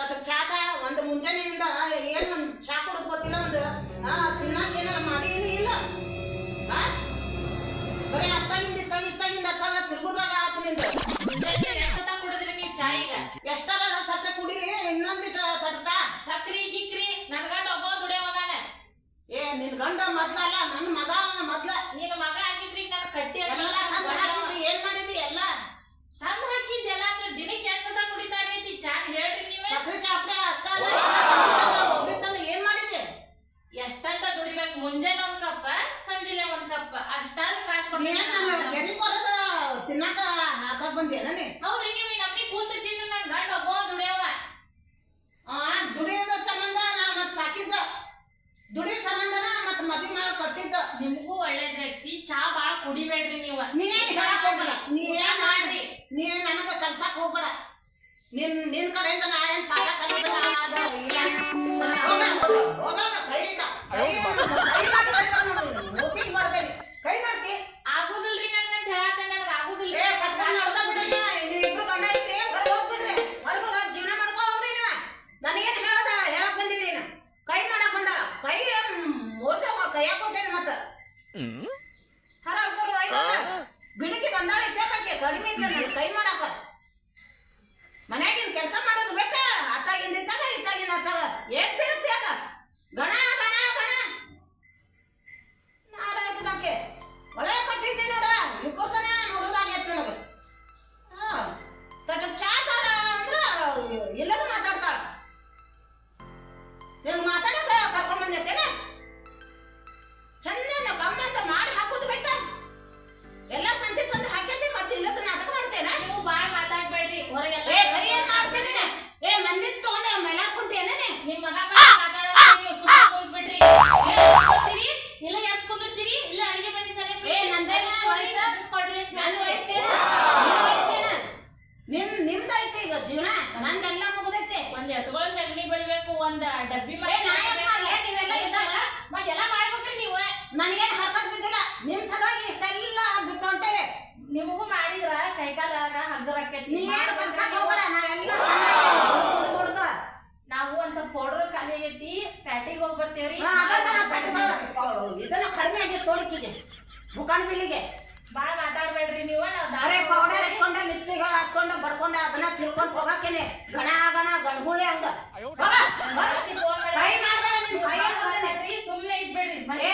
ತಟ ಚಾತ ಒಂದು ಮುಂಜಾನೆಯಿಂದ ಏನು ಒಂದು ಚಾ ಕೊಡೋದು ಗೊತ್ತಿಲ್ಲ ಒಂದು ತಿನ್ನಕ್ಕೆ ಏನಾರು ಮಾಡಿ ಕುಡಿಬೇಡ್ರಿ ನೀವು. ನೀನ್ ಹೇಳಕ್ ಹೋಗ್ಬೇಡ. ನೀನೇ ಏನ್ ಮಾಡ್ರಿ? ನೀ ನನಗ ಕಲ್ಸಕ್ ಹೋಗ್ಬೇಡ. ನಿನ್ ನಿನ್ ಕಡೆಯಿಂದ ನಾ ಏನ್ ಪಾಠ ಕಲಿಬೇಡ? ಹೋಗ ಹೋಗ ಕೈಲಿಲ್ಲ ಎತ್ಗೊಳ್ ಸಗಣಿ ಬೆಳಿಬೇಕು ಒಂದ್ ಡಬ್ಬಿ ಮತ್ತೆಲ್ಲ ಮಾಡ್ಬೇಕ್ರಿ ನೀವು. ನನಗೇನು ಹತ್ತಕ್ ಬಿದ್ದಿಲ್ಲ. ನಿಮ್ ಸಲುವಾಗಿ ಇಷ್ಟೆಲ್ಲ ಬಿಟ್ಟು ಹೊಂಟೇವೆ ನಿಮಗೂ ಮಾಡಿದ್ರ ಕೈಕಾಲ ಹಗ್ಗರಕ್ಕೈತಿ ನೀ ಏನು ಕಲ್ಸಕ್ ಹೋಗ್ಬೇಡ ನಾವು ಒಂದ್ ಸ್ವಲ್ಪ ಪೌಡರ್ ಖಾಲಿ ಐತಿ ಪ್ಯಾಟಿಗೆ ಹೋಗಿ ಬರ್ತೇವ್ರಿ ಇದನ್ನ ಕಡಿಮೆ ಆಗಿ ತೋಳಿಕಿಗೆ ಮುಖಾಣ ಬಿಲ್ಲಿಗೆ. ಬಾಯ್ ಮಾತಾಡಬೇಡ್ರಿ ನೀವು. ಅರೆ ಪೌಡರ್ ಹಚ್ಕೊಂಡ ಲಿಪ್ಟಿಗೆ ಹಚ್ಕೊಂಡ ಬರ್ಕೊಂಡೆ ಅದನ್ನ ತಿಳ್ಕೊಂಡು ಹೋಗಕ್ಕೇನೆ ಗಣ ಆಗಣ ಗಣಗುಳೆ ಹಂಗ. ಕೈ ಮಾಡ್ಬೇಡ ನಿನ್ ಕೈ ಸುಮ್ಮನೆ ಇದ್ಬೇಡ್ರಿ. ಮನೆ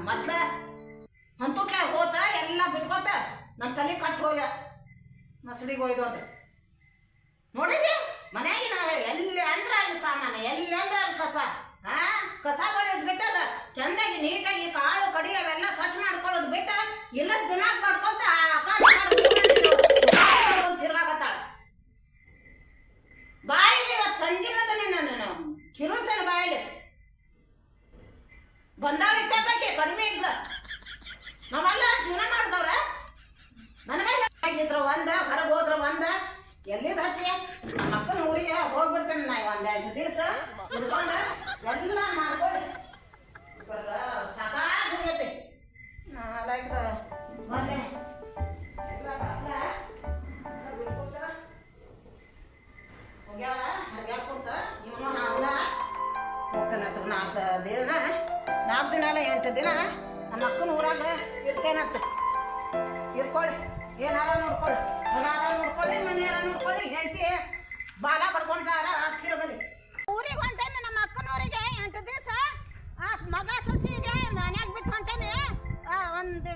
ಮೊದ್ಲ ಹಂತುಟ್ಲ ಹೋತ ಎಲ್ಲ ಬಿಟ್ಕೋತ ನನ್ನ ತಲೆ ಕಟ್ಟು ಹೋಗ ಮಸಡಿಗೆ ಹೋಯ್ದು ಅಂದೆ. ನೋಡಿದಿ ಮನೆಯಾಗಿನ ಎಲ್ಲಿ ಅಂದ್ರೆ ಅಲ್ಲಿ ಸಾಮಾನು, ಎಲ್ಲಿ ಅಂದ್ರೆ ಅಲ್ಲಿ ಕಸ? ಆ? ಕಸ ಕಸಗಳು ಬಿಟ್ಟದ. ಚಂದಾಗಿ ನೀಟಾಗಿ ಕಾಳು, ಕಡಿ ಅವೆಲ್ಲ ಸ್ವಚ್ಛ ಮಾಡ್ಕೊಳ್ಳೋದು ಬಿಟ್ಟ. ಇಲ್ಲದ ದಿಮಾಗ್ ಮಾಡ್ಕೊತ ಇಟ್ಕೊಂಡ ಎಲ್ಲ ಮಾಡ್ಕೊಳ್ಳಿ ಸಾಕಾಗಿರುತ್ತೆ ಲೈಕ್ ಮೊನ್ನೆ ಇವನು ನಾಲ್ಕು ದಿನ ನಾಲ್ಕು ದಿನ ಅಲ್ಲ ಎಂಟು ದಿನ ನಮ್ಮ ಅಕ್ಕನ ಊರಾಗ ಇರ್ತೇನಂತ ಏನಾರ ನೋಡ್ಕೊಳ್ಳಿ ಮನಾರ ನೋಡ್ಕೊಳ್ಳಿ ಮನೆಯಾರ ನೋಡ್ಕೊಳ್ಳಿ ಹೇಳ್ತಿ ಬಾಲ ಬಡ್ಕೊಂಡಾರ ಹಾಕಿರೋ ಬನ್ನಿ ಊರಿಗೆ ಹೊಂಟೇನೆ ನಮ್ಮ ಅಕ್ಕನೂರಿಗೆ ಎಂಟು ದಿವಸ. ಮಗ ಸೊಸಿಗೆ ನಾನ್ಯಾಗ ಬಿಟ್ಟು ಹೊಂಟೇನೆ. ಒಂದು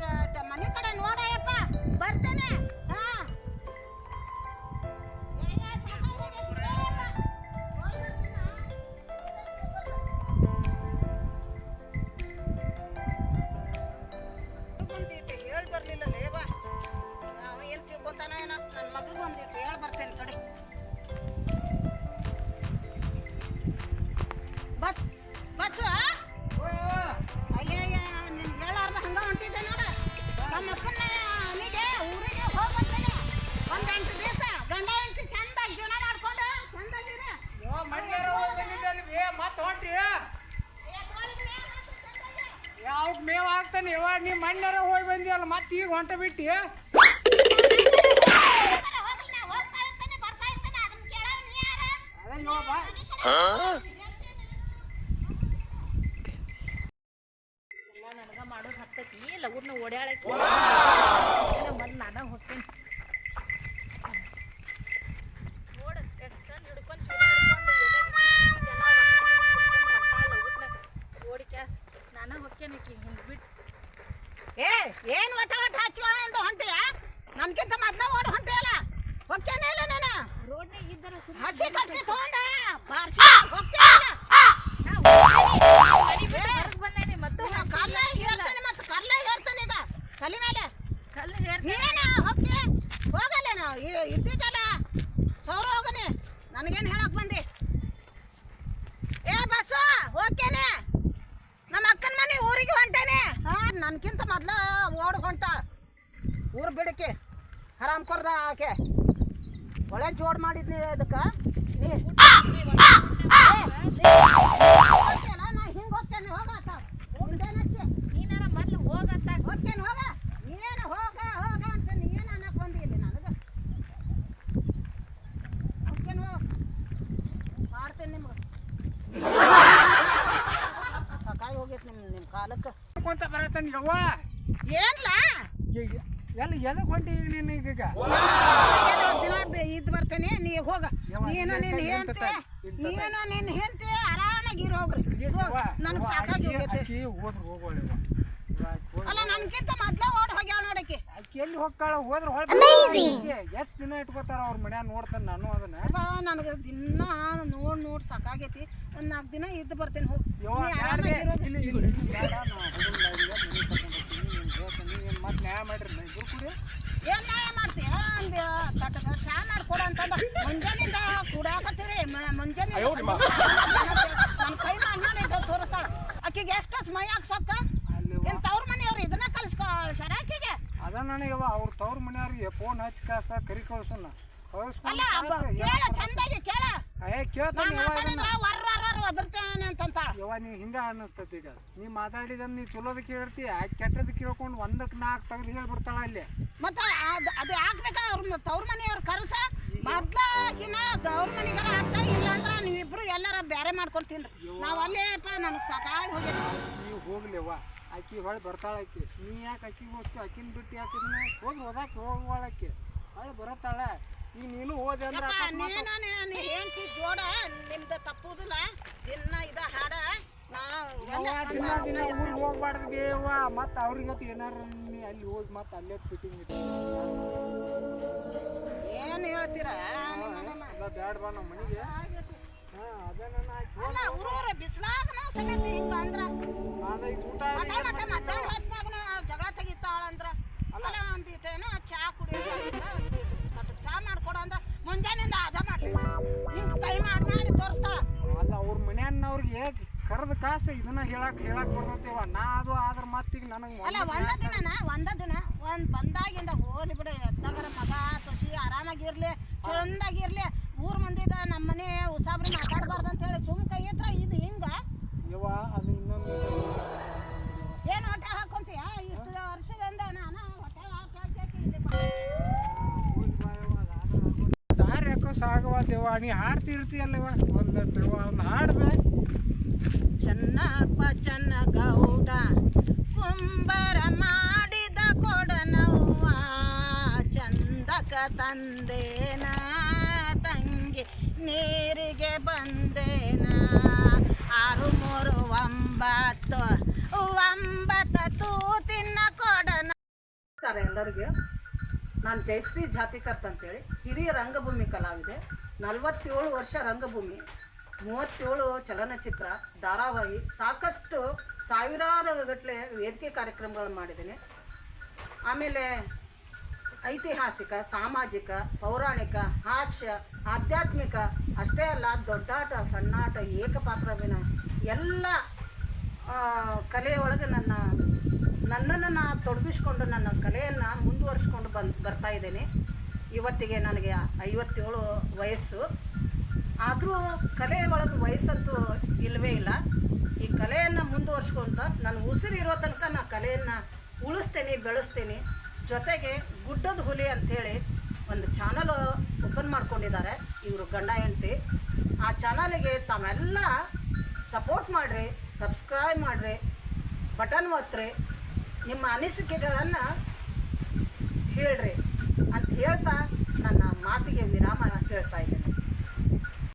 ಮಣ್ಣಾರ ಹೋಗಿ ಬಂದಿಯಲ್ಲ ಮತ್ತೆ ಈಗ ಹೊಂಟ ಬಿಟ್ಟಿ? ನನಗ ಮಾಡೋದು ಹತ್ತೈತಿ ಲಗುರ್ನ ಓಡ್ಯಾಳಕ್ಕೆ ಮೊದ್ಲು ನಾನು ಹೋಗ್ತೀನಿ ನೋಡು ಎಷ್ಟ್ ಚಂದ ಹಿಡ್ಕೊಂಡ್ ಚೂಡ ಹಿಡ್ಕೊಂಡು ಎದೆಗ್ ಎಲ್ಲ ಹೊಡ್ಕೊಂಡ್ ಹೊಂಟಾಳ್ ಲಗುಡ್ನ. ಓಡಿ ಕ್ಯಾಸ್ ನಾನು ಹೋಗ್ತೇನೆ ಆಕಿ ಹಿಂಗ್ ಬಿಟ್ಟು ಏ ಏನ್ ಒಟ ಒಟ ಹಚ್ಕೊಂಡು ಹೊಂಟಿಯ ನನ್ಕಿಂತ ಮೊದ್ಲ ಓಡ್ ಹೊಂಟಿಯಲ್ಲ ಹೊಕ್ಕೇನೆ ಇಲ್ಲ ನಾನು ರೋಡ್ನಾಗ ಇದ್ದರ ಸುಮ್ಮನೆ ಹಸಿ ಕಟ್ಟಿ ತಗೊಂಡ ಬಾರ್ಸಿ ಹೋಗ್ತೇನೆ ಹೊರಗೆ ಬಂದೇನಿ ಮತ್ತು ಕಲ್ಲ ಹೇಳ್ತಾನೆ ಮತ್ತೆ ಕಲ್ಲ ಹೇಳ್ತಾನೆ ಈಗ ತಲೆ ಮೇಲೆ ಕಲ್ಲು ಹೇರ್ ನೀನ ಹೊಕ್ಕೆ ಹೋಗಲ್ಲ ನಾವು ಇದ್ದಿದ್ದಲ್ಲ ಸೌರ ಹೋಗನಿ ನನಗೇನು ಹೇಳಕ್ ಬಂದಿ ಏ ಬಸ್ಸು ಹೋಗ್ತೇನೆ ನಮ್ಮ ಅಕ್ಕನ ಮನೆ ಊರಿಗೆ ಹೊಂಟೇನೆ ಹಾ ನನ್ಕಿಂತ ಮೊದ್ಲ ಓಡ್ ಹೊಂಟ ಊರು ಬಿಡಕ್ಕೆ ಆರಾಮ್ ಕೊರ್ದ ಆಕೆ ಒಳ್ಳೆ ಜೋಡ್ ಮಾಡಿದ್ನಿ ಅದಕ್ಕೆ ನೀ ನೀ ಹಿಂಗ್ ಹೋಗ್ತೇನೆ ಹೋಗತ್ತ ಹೋಗ್ತೇನೆ ಹೋಗ ನೀನು ಹೋಗ ಹೋಗ ಅಂತ ನೀನು ಅನ್ನಕ್ ಬಂದಿ ಇಲ್ಲಿ ನನಗೆ ಹೋಗ್ತೇನೆ ಹೋಗ ಮಾಡ್ತೇನೆ ನಿಮ್ಗೆ ಸಾಕಾಗಿ ಹೋಗೈತೆ ನಿಮ್ಮ ನಿಮ್ಮ ಕಾಲಕ್ಕೆ ಕೊಂತ ಬರತ್ತಾನ ಯವ್ವ ಏನ್ಲ? ಎಲ್ಲ ಎದಕ್ಕೆ ಹೊಂಟಿ ಈಗ ನೀನು ಈಗ ದಿನ ಇದ್ದು ಬರ್ತೇನೆ ನೀ ಹೋಗ. ನೀನು ನಿನ್ನ ಹೆಂಡ್ತಿ ನೀನು ನಿನ್ನ ಹೆಂಡ್ತಿ ಆರಾಮಾಗಿ ಹೋಗ್ರಿ. ಹೋಗ್ ನನಗೆ ಸಾಕಾಗಿ ಹೋಗೈತೆ. ಅಲ್ಲ ನನ್ಕಿಂತ ಮೊದ್ಲ ಎಲ್ಲಿ ಹೋಗ್ತಾಳ ಹೋದ್ರೆ ಹೊಳ ಎಷ್ಟು ದಿನ ಇಟ್ಕೋತಾರ ಅವ್ರ ಮನ್ಯಾಗ ನೋಡ್ತಾನೆ ನಾನು ಅದನ್ನ. ನನಗೆ ದಿನ ನೋಡ್ ನೋಡ್ ಸಾಕಾಗೈತಿ. ಒಂದ್ ನಾಲ್ಕು ದಿನ ಇದ್ದು ಬರ್ತೇನೆ ಹೋಗಿ. ನೀನ್ ನ್ಯಾಯ ಮಾಡ್ರಿ ಇಬ್ರು ಕೂಡಿ. ಏನ್ ನ್ಯಾಯ ಮಾಡ್ತೀಯ ಅಂದ ತಟಕ ಚಾ ಮಾಡ್ಕೊಡ ಅಂತಂದ. ಮುಂಜಾನಿಂದ ಕುಡಾಕತ್ತೀರಿ. ಮುಂಜಾನೆ ನನ್ನ ಕೈ ಅಣ್ಣನಿದ್ದ ತೋರಿಸ್ತಾಳ. ಆಕಿಗೆ ಎಷ್ಟು ಸ್ಮಯಾಕ್ ಸೊಕ್ಕ? ಅಲ್ಲಿ ಏನ್ ತವ್ರ ಮನೆಯವ್ರು ಇದನ್ನ ಕಲ್ಸ್ಕೊ ಶರಾಕಿಗೆ ಅದ ನನಗೆ ಅವ್ರ ತವ್ರ ಮನೆಯವ್ರಿಗೆ ಫೋನ್ ಹಚ್ಚಿ ಕಾಸ ಕರಿ ಕಳ್ಸೋಣ ಅಲ್ಲ ಬ- ಕಳ್ಸ್ಕೊಂಡು ಕೇಳ ಚಂದಾಗಿ ಕೇಳ. ಏ ಕೇಳ್ತಾನೆ ಯವ್ವ ಇದನ್ನ. ಮಾತಾಡಿದ್ರ ವರ್ ವರ್ ವರ್ ಒದರ್ತೇನೆ ಅಂತಂತಾಳ ಯವ್ವ ನೀ ಹಿಂಗ ಅನ್ನಿಸ್ತೈತಿ ಈಗ. ನೀ ಮಾತಾಡಿದ ನೀ ಚಲೋದ ಕೇಳ್ತಿ ಆ ಕೆಟ್ಟದ ಕೇಳ್ಕೊಂಡು ಒಂದಕ್ಕೆ ನಾಲ್ಕು ತಗದು ಹೇಳ್ಬಿಡ್ತಾಳ ಅಲ್ಲಿ. ಮತ್ತ ಅದು ಅದು ಹಾಕ್ಬೇಕ ಅವ್ರ ತವ್ರ ಮನೆಯವ್ರ ಕರ್ಸ. ಮೊದ್ಲಾಗಿನ ತವ್ರ ಮನೆಗಾರ ಹಾಕ್ತಾರ ಇಲ್ಲ ಅಂದ್ರ ನೀವಿಬ್ರು ಎಲ್ಲಾರ ಬ್ಯಾರೆ ನಾವು ಅಲ್ಲೇ ಅಪ್ಪ ನನಗೆ ಸಾಕಾಗಿ ಹೋಗಿ ನೀವು ಹೋಗ್ಲಿವ್ವ ಆಕಿ ಹೊಳ್ಳಿ ಬರ್ತಾಳೆ ಆಕಿ. ನೀ ಯಾಕೆ ಆಕಿಗೆ ಹೋಗ್ತು? ಆಕಿನ ಬಿಟ್ಟು ಯಾಕೆ ಹೋಗಿ ಓದಾಕ ಹೋಗುವಳಕ್ಕೆ ಹೊಳ್ಳಿ ಬರತ್ತಾಳೆ. ಈ ನೀನು ಹೋದೆ ಅಂದ್ರೆ ಹೆಂಡ್ತಿ ಜೋಡ ನಿಮ್ದು ತಪ್ಪುದಿಲ್ಲ. ದಿನ ಇದ ಹಾಡ. ದಿನ ದಿನ ಊರಿಗೆ ಹೋಗ್ಬಾರ್ದು ಬೇವ ಮತ್ತೆ ಅವ್ರಿಗೆ ಹೊತ್ತು ಏನಾರ ನೀ ಅಲ್ಲಿ ಹೋಗಿ ಮತ್ತೆ ಅಲ್ಲೇ ಫಿಟ್ಟಿಂಗ್ ಇದೆ ಏನು ಹೇಳ್ತೀರ? ಬೇಡ ಬಾ ನಮ್ಮ. ಮನೆಗೆ. ಅಲ್ಲ ಊರೂರ ಬಿಸ್ಲಾಗ ಸಮೇತ ಹಿಂಗ ಅಂದ್ರ? ಮಠ ಮಠ ಮಧ್ಯಾಹ್ನ ಜಗಳ ತೆಗಿತಾಳ ಅಂದ್ರ? ಅಲ್ಲ. ಒಂದಿಟ್ಟೇನು ಚಾ ಕುಡಿಯೋದು ಒಂದಿಟ್ಟು ಚಾ ಮಾಡ್ಕೊಡ ಅಂದ್ರ ಮುಂಜಾನಿಂದ ಅದ ಮಾಡಿ ಹಿಂಗ್ ಕೈ ಮಾಡಿ ಮಾಡಿ ತೋರಿಸ್ತಾಳ. ಅಲ್ಲ ಅವ್ರ ಮನ್ಯಾನವ್ರಿಗೆ ಕರೆದ ಕಾಸು ಇದನ್ನ ಹೇಳಕ್ ಹೇಳಕ್ ಬರ್ತೈತಿವ ನಾ ಅದು ಆದ್ರ ಮತ್ತೀಗ ನನಗೆ ಅಲ್ಲ ಒಂದ ದಿನನ ಒಂದ ದಿನ ಒಂದ್ ಬಂದಾಗಿಂದ ಹೋಲಿ ಬಿಡ ಎತ್ತಗರ ಮಗ ಸೊಸಿ ಆರಾಮಾಗಿರ್ಲಿ ಚಂದಾಗಿರ್ಲಿ. ಊರ್ ಮಂದಿದ ನಮ್ಮ ಮನೆ ಉಸಾಬ್ರಿ ಮಾತಾಡಬಾರ್ದು ಅಂತ ಹೇಳಿ ಸುಮ್ ಕೈ ಹತ್ರ ಇದು ಹಿಂಗ? ಯವ್ವ ಅದು ಇನ್ನೊಂದು ಏನು ಹೊಟ್ಟೆ ಹಾಕೊಂತೀಯ? ಇಷ್ಟು ವರ್ಷದಿಂದ ನಾನು ಹೊಟ್ಟೆ ಹಾಕಿ. ದಾರಿ ಯಾಕೋ ಸಾಗವಾದೇವ ನೀ ಹಾಡ್ತಿರ್ತೀಯಲ್ಲವ? ಒಂದಟ್ಟು ಒಂದು ಹಾಡ್ಬೇ. ಚೆನ್ನಪ್ಪ ಚೆನ್ನಗೌಡ ಕುಂಬರ ಮಾಡಿದ ಕೊಡನವ್ವ ಚಂದಕ ತಂದೇನಾ. ನೀರಿಗೆ ಬಂದೇನ. ಆರು ಮೂರು ಒಂಬತ್ತು ಒಂಬತ್ತು ತಿನ್ನ ಕೊಡನ. ನಮಸ್ಕಾರ ಎಲ್ಲರಿಗೆ. ನಾನು ಜಯಶ್ರೀ ಜಾತಿಕರ್ತ ಅಂತೇಳಿ. ಹಿರಿಯ ರಂಗಭೂಮಿ ಕಲಾವಿದೆ. ನಲವತ್ತೇಳು ವರ್ಷ ರಂಗಭೂಮಿ, ಮೂವತ್ತೇಳು ಚಲನಚಿತ್ರ, ಧಾರಾವಾಹಿ, ಸಾಕಷ್ಟು ಸಾವಿರಾರು ಗಟ್ಟಲೆ ವೇದಿಕೆ ಕಾರ್ಯಕ್ರಮಗಳನ್ನು ಮಾಡಿದ್ದೀನಿ. ಆಮೇಲೆ ಐತಿಹಾಸಿಕ, ಸಾಮಾಜಿಕ, ಪೌರಾಣಿಕ, ಹಾಸ್ಯ, ಆಧ್ಯಾತ್ಮಿಕ, ಅಷ್ಟೇ ಅಲ್ಲ ದೊಡ್ಡಾಟ ಸಣ್ಣಾಟ ಏಕಪಾತ್ರವಿನ ಎಲ್ಲ ಕಲೆಯೊಳಗೆ ನನ್ನ, ನನ್ನನ್ನು ನಾ ತೊಡಗಿಸ್ಕೊಂಡು ನನ್ನ ಕಲೆಯನ್ನು ಮುಂದುವರಿಸ್ಕೊಂಡು ಬಂದು, ಬರ್ತಾ ಇದ್ದೇನೆ. ಇವತ್ತಿಗೆ ನನಗೆ ಐವತ್ತೇಳು ವಯಸ್ಸು. ಆದರೂ ಕಲೆ ಒಳಗೆ ವಯಸ್ಸಂತೂ ಇಲ್ಲವೇ ಇಲ್ಲ. ಈ ಕಲೆಯನ್ನು ಮುಂದುವರ್ಸ್ಕೊಂತ ನನ್ನ ಉಸಿರು ಇರೋ ತನಕ ನಾನು ಕಲೆಯನ್ನು ಉಳಿಸ್ತೇನೆ, ಬೆಳೆಸ್ತೇನೆ. ಜೊತೆಗೆ ಗುಡ್ಡದ ಹುಲಿ ಅಂಥೇಳಿ ಒಂದು ಚಾನಲ್ ಓಪನ್ ಮಾಡ್ಕೊಂಡಿದ್ದಾರೆ. ಇವರು ಗಂಡ ಹೆಂಡತಿ. ಆ ಚಾನಲಿಗೆ ತಾವೆಲ್ಲ ಸಪೋರ್ಟ್ ಮಾಡಿರಿ ಸಬ್ಸ್ಕ್ರೈಬ್ ಮಾಡಿರಿ ಬಟನ್ ಒತ್ತಿರಿ, ನಿಮ್ಮ ಅನಿಸಿಕೆಗಳನ್ನು ಹೇಳ್ರಿ. ಅಂತ ಹೇಳ್ತಾ ನನ್ನ ಮಾತಿಗೆ ವಿರಾಮ ಹೇಳ್ತಾ ಇದ್ದೇನೆ.